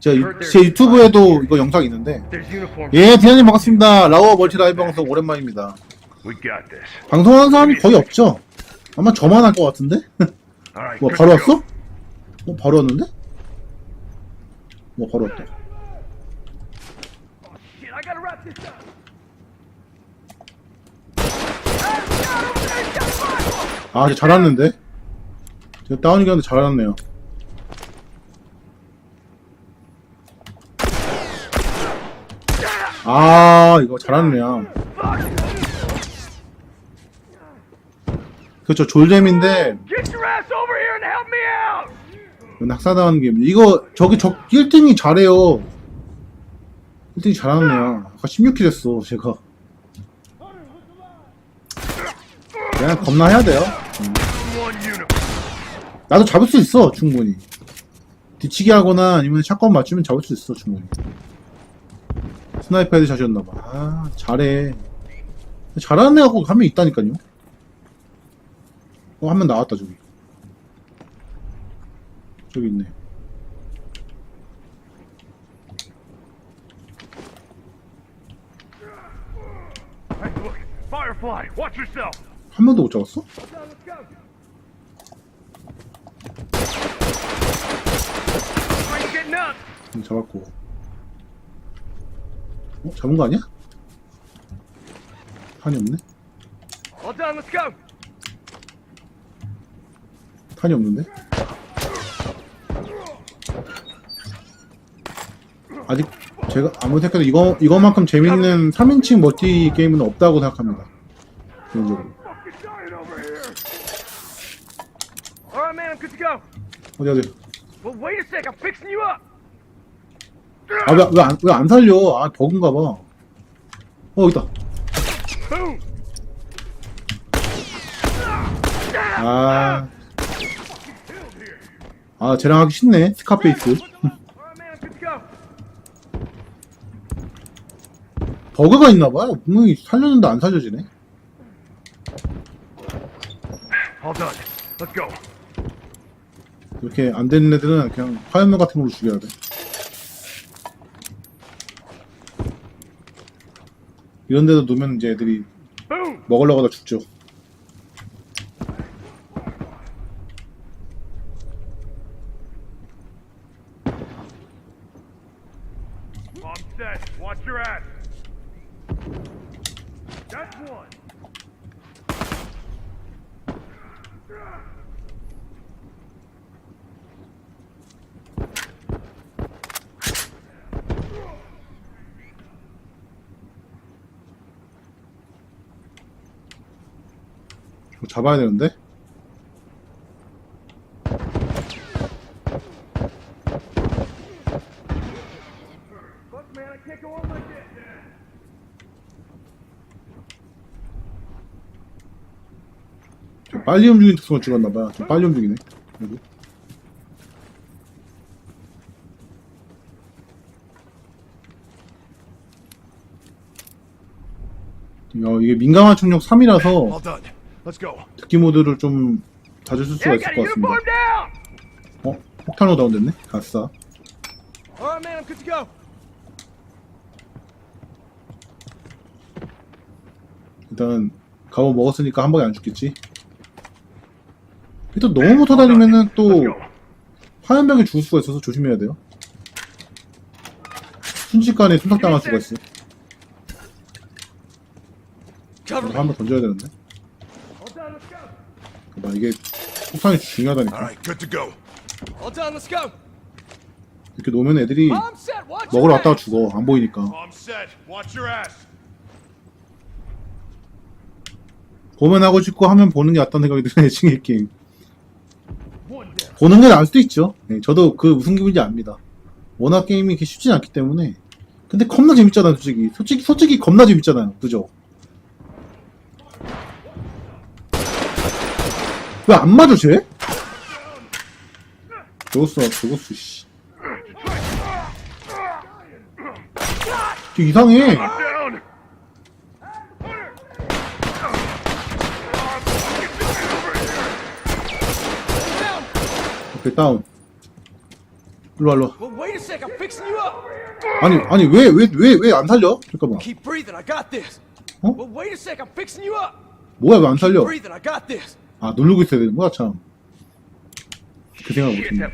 제가 유- 제 유튜브에도 이거 영상 있는데. 예 디아님 반갑습니다 라오어 멀티라이브 방송 오랜만입니다. 방송하는 사람이 거의 없죠 아마 저만 할 것 같은데. 뭐 바로. 왔어? 뭐 바로 왔는데? 뭐 바로 왔다 up. 아잘 왔는데 제가 다운이겼는데 잘 왔네요 아 이거 잘 왔네요. 그렇죠. 졸잼인데. 낙사당하는 게 이거 저기 저 1등이 잘해요. 1등이 잘하네요. 아까 16킬 했어 제가. 그냥 겁나 해야 돼요. uniform. 나도 잡을 수 있어 충분히. 뒤치기 하거나 아니면 샷건 맞추면 잡을 수 있어 충분히 스나이퍼 헤드 샷이었나봐. 아 잘해. 잘하는 애가 한명 있다니까요. 어 한 명 나왔다 저기. 저기 있네. 한 명도 못 잡았어? 잡았고 어? 잡은 거 아니야? 탄이 없네? All done. Let's go. 탄이 없는데? 아직 제가 아무리 생각해도 이거, 이거만큼 재밌는 3인칭 멀티 게임은 없다고 생각합니다. 개인적으로. Fucking dying over here. All right, man. I'm good to go. 어디, 어디. Well, wait a sec. I'm fixing you up. 아, 왜, 왜, 안, 왜 안 살려? 아, 버그인가 봐. 어, 있다. 아. 아, 쟤랑 하기 쉽네. 스카페이스. 버그가 있나봐요. 분명히 살렸는데 안 살려지네. 이렇게 안 되는 애들은 그냥 화염물 같은 걸로 죽여야 돼. 이런 데도 놓으면 이제 애들이. 먹으려고 하다 죽죠. I'm set. Watch your ass. That's one. 이거 잡아야 되는데? 좀 빨리 움직이는 특성을 줄였나봐요. 좀 빨리 움직이네. 그래도. 야, 이게 민감한 총력 3이라서 특기 모드를 좀 자주 쓸 수가 있을 것 같습니다. 어? 폭탄으로 다운됐네? 가싸. 일단 가보 먹었으니까 한 방에 안 죽겠지. 또 너무 붙어 다니면은 또 go. 화염병에 죽을 수가 있어서 조심해야 돼요. 순식간에 순삭당할 수가 있어. Cover 한번 던져야 되는데. 봐 이게 폭탄이 중요하다니까. All right, good to go. All done. Let's go. 이렇게 놓으면 애들이 먹으러 왔다가. 죽어. 안 보이니까. 보면 하고 싶고 하면 보는 게 낫다는 생각이 드는 애칭의 게임. 보는 게 나을 수도 있죠. 네, 저도 그 무슨 기분인지 압니다. 워낙 게임이 이렇게 쉽진 않기 때문에. 근데 겁나 재밌잖아, 솔직히. 솔직히, 솔직히 겁나 재밌잖아요. 그죠? 왜 안 맞아, 쟤? 저거스, 저거스, 씨. 쟤 이상해. 오케이, 다운. 일로와, 일로와. Well, wait a a sec, I'm fixing you up. 아니 아니 왜 왜 왜 왜 안 살려? 잠깐만. Keep breathing, I got this. 어? Well, wait a sec, I'm fixing you up. 뭐야 왜 안 살려? Breathing, I got this. 아 누르고 있어야 되는 거야 참. 그 생각 못했네.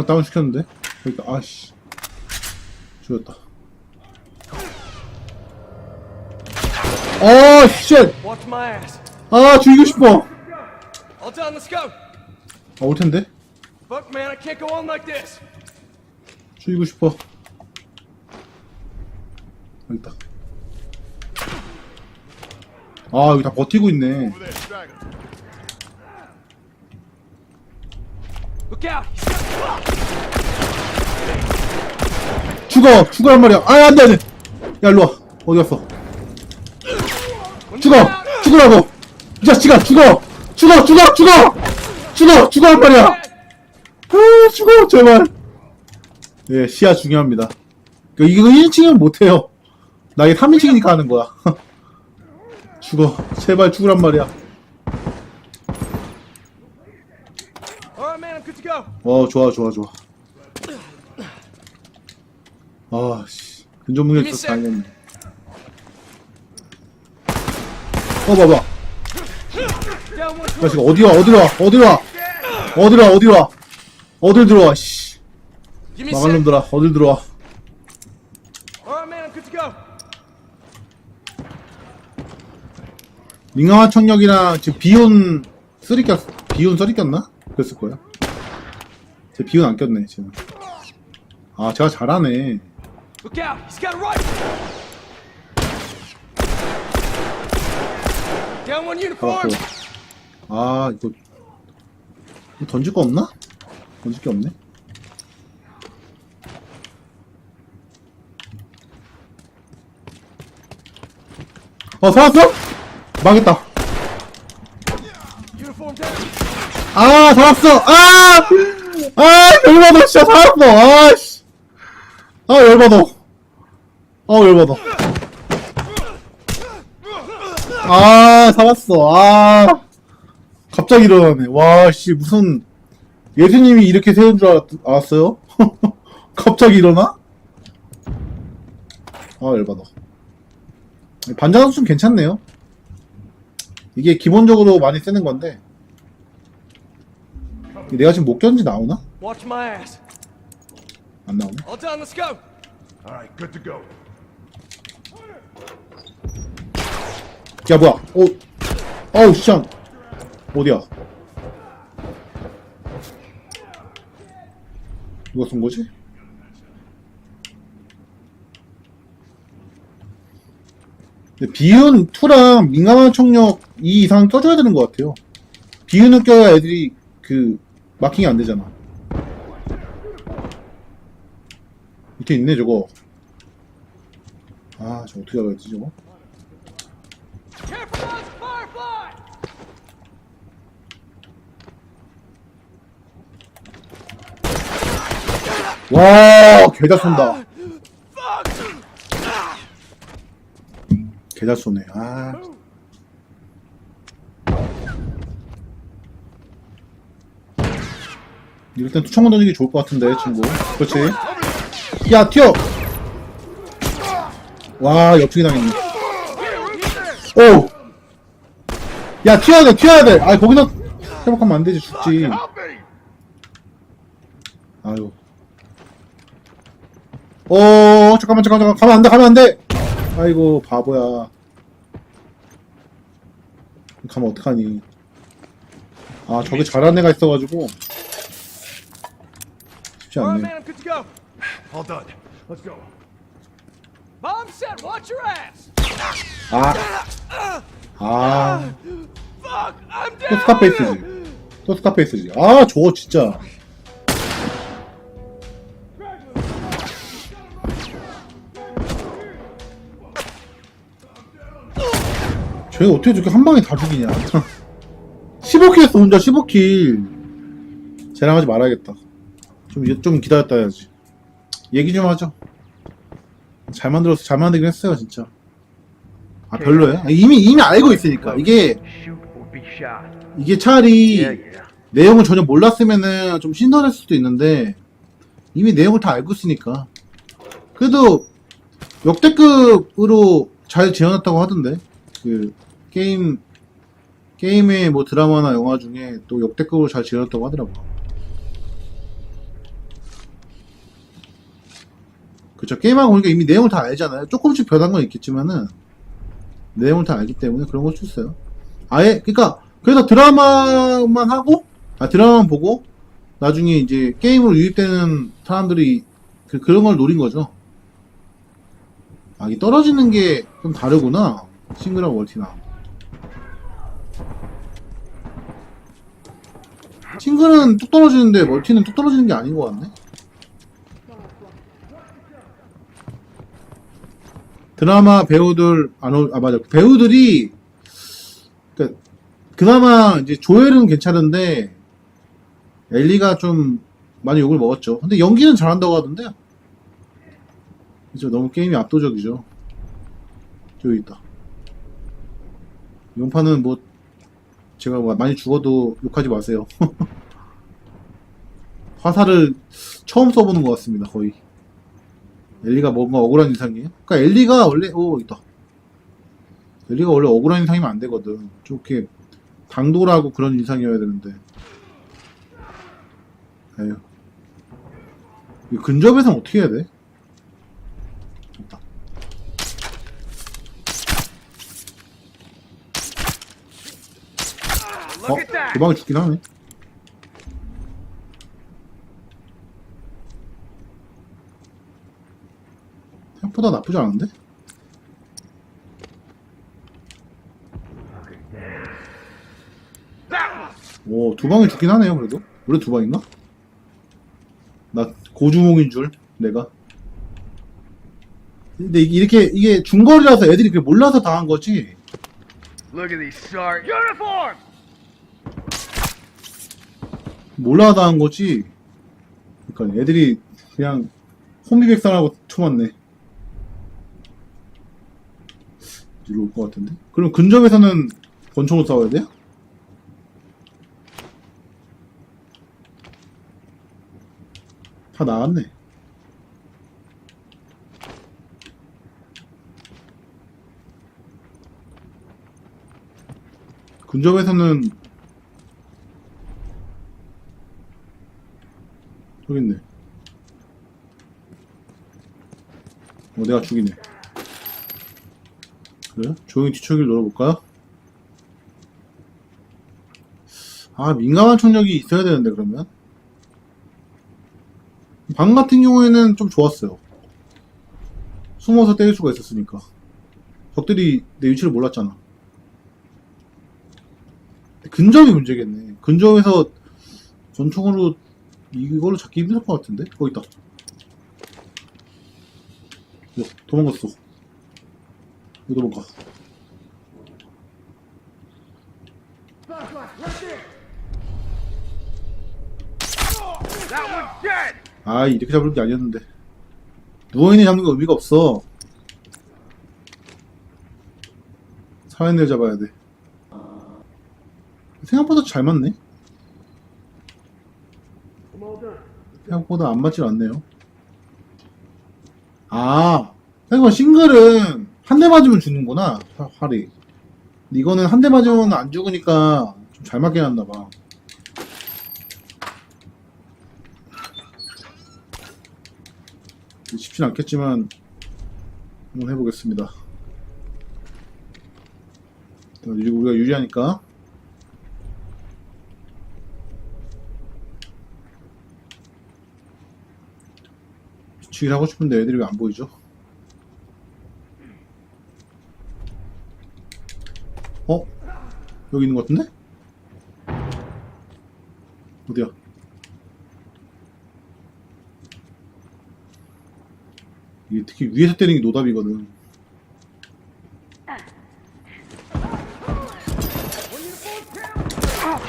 go. 다운 시켰는데. 그러니까 아씨 죽였다. 아 쉣. 아 죽이고 싶어. 아, 올 텐데. 죽이고 싶어. 여기 있다. 아 여기 다 버티고 있네. 죽어 죽어란 말이야. 아 안돼 안돼. 야 일로 와. 어디 갔어? 죽어 죽으라고. 이 자식아 죽어 죽어 죽어 죽어 죽어 죽어란 말이야. 아 죽어 제발. 예 시야 중요합니다. 그 이거 1인칭은 못해요. 나 이게 3인칭이니까 하는 거야. 죽어 제발 죽으란 말이야. 어 좋아 좋아 좋아. 아 씨 근접 무기 있어서 다행이네. 어 봐봐. 자식 corner. 어디 와 어디로 와 어디로 와 어디로 와 어디로 와 어딜 들어와 씨 망할. 놈들아 어딜 들어와 All right, man, I'm good to go. 민감한 청력이랑 지금 비온 쓰리 꼈 비온 쓰리 꼈나? 그랬을 거야. 제 비온 안 꼈네 지금. 아 제가 잘하네. Look out. He's got a rifle. Down one uniform. 잡았고. 아 이거 이거 던질 거 없나? 던질 게 없네. 어 살았어 망했다. 아, 살았어! 아! 아, 열받아, 진짜 살았어! 아, 씨. 아, 열받아. 아, 열받아. 아, 살았어. 아. 갑자기 일어나네. 와, 씨, 무슨, 예수님이 이렇게 세운 줄 알았, 알았어요? 갑자기 일어나? 아, 열받아. 반장은 좀 괜찮네요. 이게 기본적으로 많이 쓰는 건데, 내가 지금 못 견지 나오나? Watch my ass. 안 나오네. All done, let's go. All right, good to go. 야 뭐야? 어, 어우 시장 어디야? 누가 쏜 거지? 근데 비윤 2랑 민감한 청력 2 이상 껴줘야 되는 것 같아요. 비윤을 껴야 애들이 그 마킹이 안 되잖아. 밑에 있네 저거. 아, 저 어떻게 알아야지 저거? 와, 개잘 쏜다. 개잘 쏘네. 아. 이럴 땐 투청만 던지기 좋을 것 같은데, 친구. 그렇지. 야, 튀어! 와, 옆치기 당했네. 오! 야, 튀어야 돼, 튀어야 돼! 아, 거기서 회복하면 안 되지, 죽지. 아유. 어, 잠깐만, 잠깐만, 잠깐만. 가면 안 돼, 가면 안 돼! 아이고, 바보야. 가면 어떡하니. 아, 저게 잘하는 애가 있어가지고. 쉽지 All 않네. right, man, I'm good to go. All done. Let's go. Bomb set. Watch your ass. 아. 아. Fuck, I'm 또 down. 스카페이스지. 또 스카페이스지. 아, 저거 진짜. 쟤 어떻게 저렇게 한 방에 다 죽이냐. 15킬 했어, 혼자 15킬. 쟤랑 하지 말아야겠다. 좀, 좀 기다렸다 해야지. 얘기 좀 하죠. 잘 만들어서 잘 만들긴 했어요, 진짜. 아, 별로예요? 아, 이미, 이미 알고 있으니까. 이게. 이게 차라리. 내용을 전혀 몰랐으면은 좀 신선했을 수도 있는데 이미 내용을 다 알고 있으니까 그래도 역대급으로 잘 지어놨다고 하던데 그 게임 게임의 뭐 드라마나 영화 중에 또 역대급으로 잘 지어놨다고 하더라고. 그쵸 게임하고 보니까 이미 내용을 다 알잖아요. 조금씩 변한 건 있겠지만은 내용을 다 알기 때문에 그런 걸수 있어요. 아예 그러니까 그래서 드라마만 하고 아 드라마만 보고 나중에 이제 게임으로 유입되는 사람들이 그, 그런 걸 노린 거죠. 아, 이 떨어지는 게 좀 다르구나. 싱글하고 멀티나. 싱글은 뚝 떨어지는데 멀티는 뚝 떨어지는 게 아닌 것 같네. 드라마 배우들 안 오, 아 맞아 배우들이 그니까 그나마 이제 조엘은 괜찮은데 엘리가 좀 많이 욕을 먹었죠. 근데 연기는 잘한다고 하던데. 그죠 너무 게임이 압도적이죠. 저기 있다. 판은 뭐 제가 뭐 많이 죽어도 욕하지 마세요. 화살을 처음 써보는 것 같습니다. 거의. 엘리가 뭔가 억울한 인상이에요. 그러니까 엘리가 원래 오 있다. 엘리가 원래 억울한 인상이면 안 되거든. 좀 이렇게 당돌하고 그런 인상이어야 되는데. 에휴. 이 근접에선 어떻게 해야 돼? 됐다. 어? 도망을 죽긴 하네. 생각보다 나쁘지 않은데? 오, 두 방에 죽긴 하네요, 그래도. 원래 두 방인가? 나 고주몽인 줄, 내가. 근데 이- 이렇게, 이게 중거리라서 애들이 그게 몰라서 당한 거지. Look at these sorry uniform. 몰라서 당한 거지. 그러니까 애들이 그냥 혼비백산하고 쳐맞네. 이리로 올 것 같은데? 그럼 근접에서는 권총으로 싸워야 돼요? 다 나갔네. 근접에서는 저기 있네. 어, 내가 죽이네. 그래? 조용히 뒤척이를 놀아볼까요? 아, 민감한 총력이 있어야 되는데, 그러면? 방 같은 경우에는 좀 좋았어요. 숨어서 때릴 수가 있었으니까. 적들이 내 위치를 몰랐잖아. 근접이 문제겠네. 근접에서 권총으로 이걸로 잡기 힘들 것 같은데? 거기 있다. 야, 도망갔어. 왜 도망가? 아, 이렇게 잡을 게 아니었는데. 누워있는 잡는 거 의미가 없어. 사회인을 잡아야 돼. 생각보다 잘 맞네. 생각보다 안 맞질 않네요. 아, 생각보다 싱글은 한 대 맞으면 죽는구나, 화- 활이. 이거는 한 대 맞으면 안 죽으니까 좀 잘 맞게 해놨나봐. 쉽진 않겠지만 한번 해보겠습니다. 우리가 유리하니까 비치기를 하고 싶은데 애들이 왜 안 보이죠? 어? 여기 있는 것 같은데? 어디야? 이게 특히 위에서 때리는 게 노답이거든.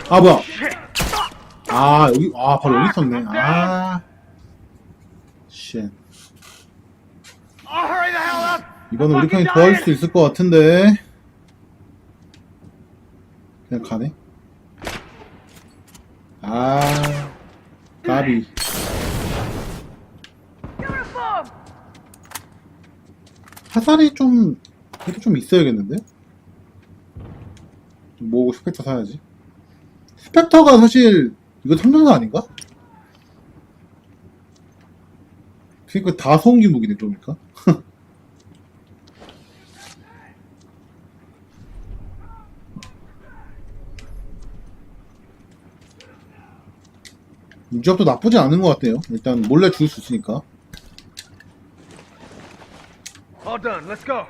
아 뭐야? 아 여기 아 바로 여기 있었네. 아, 쉣. 이거는 우리 편이 도와줄 수 있을 것 같은데. 그냥 가네. 아, 까비. 화살이 좀, 그래도 좀 있어야겠는데? 좀 모으고 스펙터 사야지. 스펙터가 사실, 이거 성장사 아닌가? 그니까 다 소음기 무기네, 좀니까 이 조합도 나쁘지 않은 것 같아요. 일단 몰래 죽을 수 있으니까. All done. Let's go.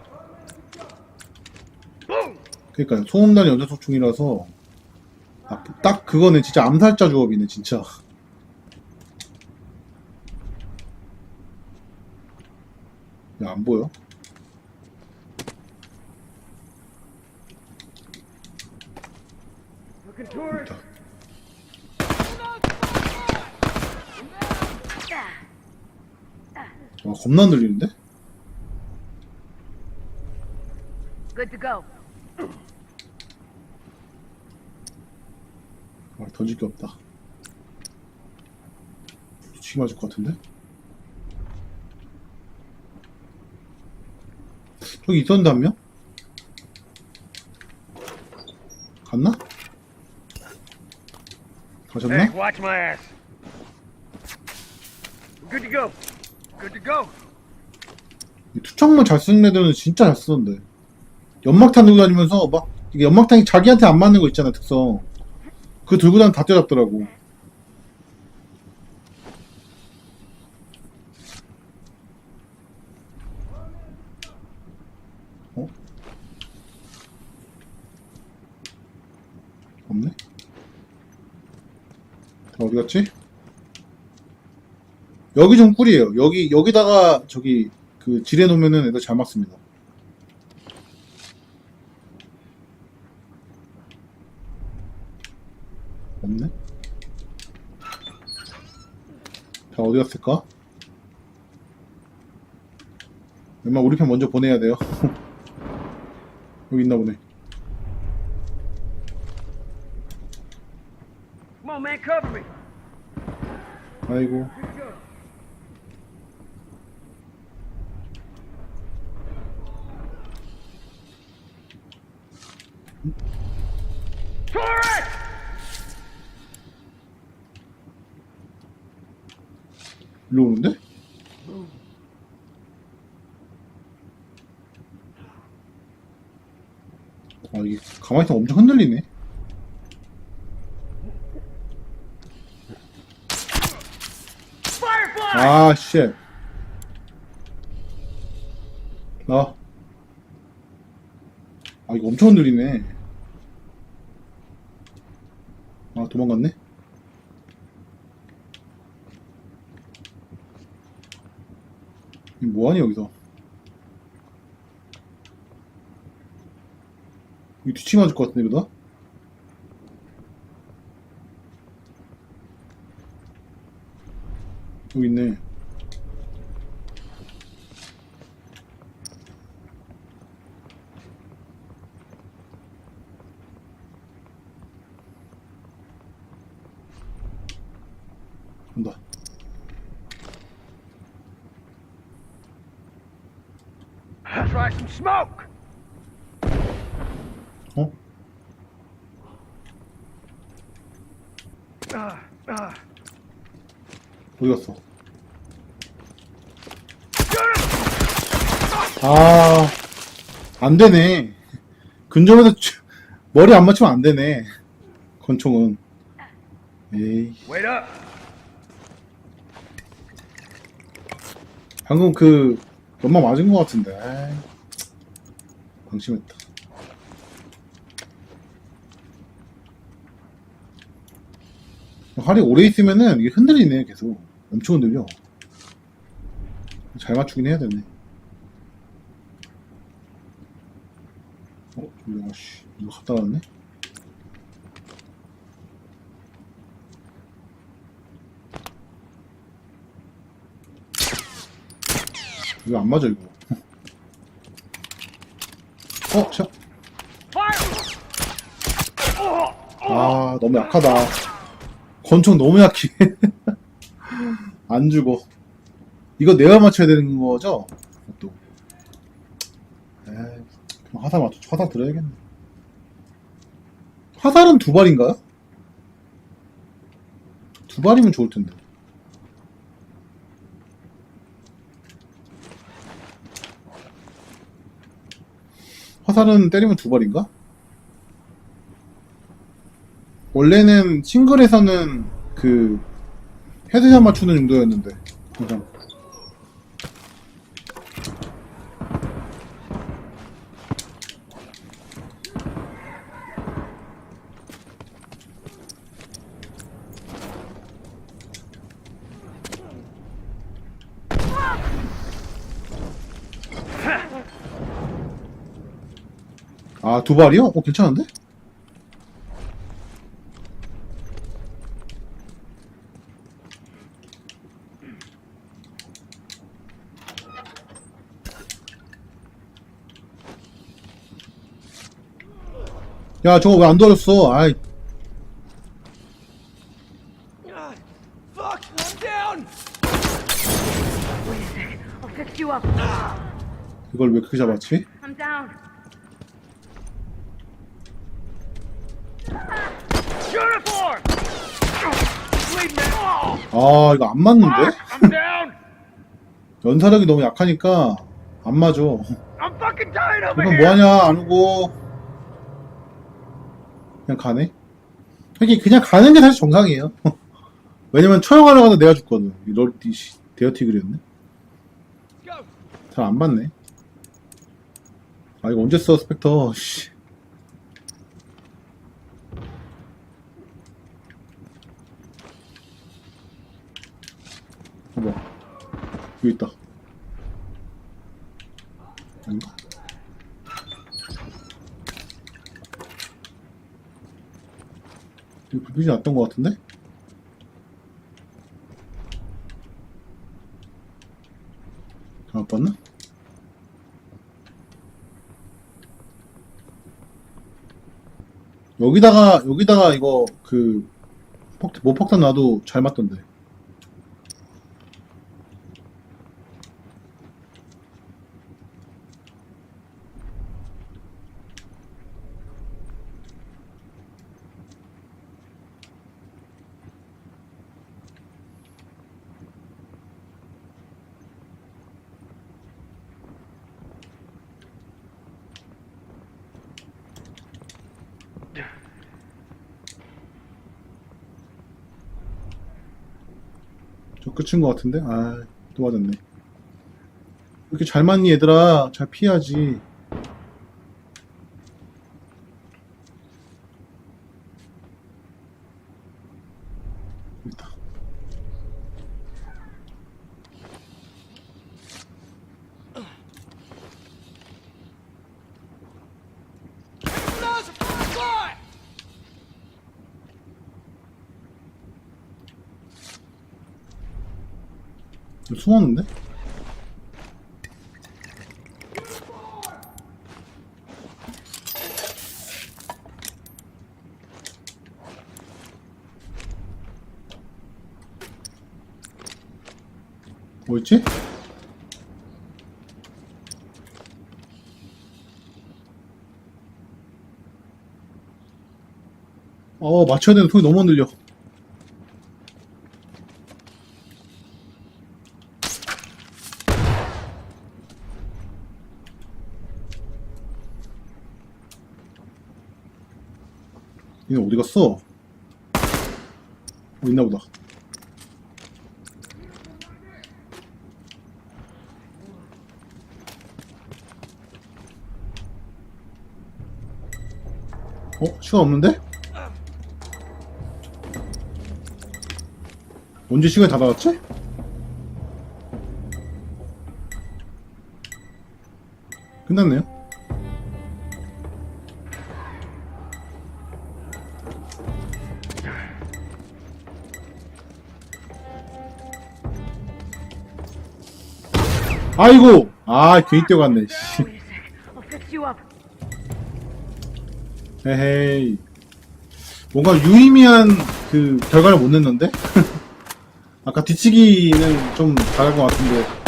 Boom! 그러니까 소음단 연쇄속충이라서 아, 딱 그거네 진짜 암살자 조합이네 진짜 야 안 보여? 있다. 와 겁나 안 들리는데? Good to go. 아, 던질 게 없다 미치게 맞을 것 같은데? 저기 있었는데 한 명? 갔나? 가셨나? Hey, watch my ass. Good to go. 투척만 잘 쓰는 애들은 진짜 잘 쓰던데. 연막탄 들고 다니면서 막 이게 연막탄이 자기한테 안 맞는 거 있잖아 특성. 그거 들고 다니면 다 때렸더라고. 어? 없네? 다 어디 갔지? 여기 좀 꿀이에요. 여기 여기다가 저기 그 지뢰 놓으면은 애들 잘 맞습니다. 없네. 자 어디 갔을까? 웬만 우리 편 먼저 보내야 돼요. 여기 있나 보네. 아이고. 일로 오는데? 아 이게 가만히 있으면 엄청 흔들리네. 아, 쉣. 나. 아, 이거 엄청 흔들리네. 아, 도망갔네? 뭐하니, 여기서? 이 뒤치 맞을 것 같은데, 이러다? 여기 있네. 온다. Try some smoke. 어? 어디 갔어? 아, 안 되네. 근접에서 치- 머리 안 맞추면 안 되네. 권총은. 에이, Wait up. 방금 그, 연마 맞은 것 같은데. 방심했다. 활이 오래 있으면은 이게 흔들리네, 계속. 엄청 흔들려. 잘 맞추긴 해야 되네. 어, 졸려, 씨. 이거 갖다 놨네? 이거 안 맞아, 이거. 어, 샷. 아, 너무 약하다. 권총 너무 약해. 안 죽어. 이거 내가 맞춰야 되는 거죠? 또. 에이, 그럼 화살 맞춰, 화살 들어야겠네. 화살은 두 발인가요? 두 발이면 좋을 텐데. 화살은 때리면 두 발인가? 원래는 싱글에서는 그 헤드샷 맞추는 정도였는데 그냥 아 두 발이요? 어 괜찮은데? 야 저거 왜 안 돌렸어? 아이 Ah, fuck, I'm down. Wait a sec. I'll fix you up. 이걸 왜 그렇게 잡았지? I'm down. Uniform! Bleeding out! 아 이거 안 맞는데? Down! 연사력이 너무 약하니까 안 맞아 here! 뭐하냐 안 오고 그냥 가네 하긴 그냥 가는 게 사실 정상이에요 왜냐면 처형하려고 내가 죽거든 이럴 데어티 그렸네 Go. 잘안 맞네 아 이거 언제 써 스펙터 씨. 봐봐 여기 있다 아닌가? 불빛이 났던 것 같은데? 잘못 봤나? 여기다가 여기다가 이거 그 폭, 모폭탄 놔도 잘 맞던데 끝인 것 같은데? 아. 왜 이렇게 잘 맞니, 얘들아? 잘 피해야지. 여기 있다. Nose, fly. 이거 숨었는데? 뭐였지? 어, 맞춰야 되는 소리 너무 흔들려. 갔어? 어, 있나 보다. 어? 시간 없는데? 언제 시간이 다 나갔지? 끝났네요. 아이고! 아, 괜히 뛰어갔네, 씨. 헤헤이. 뭔가 유의미한 그 결과를 못 냈는데 아까 뒤치기는 좀 잘한 것 같은데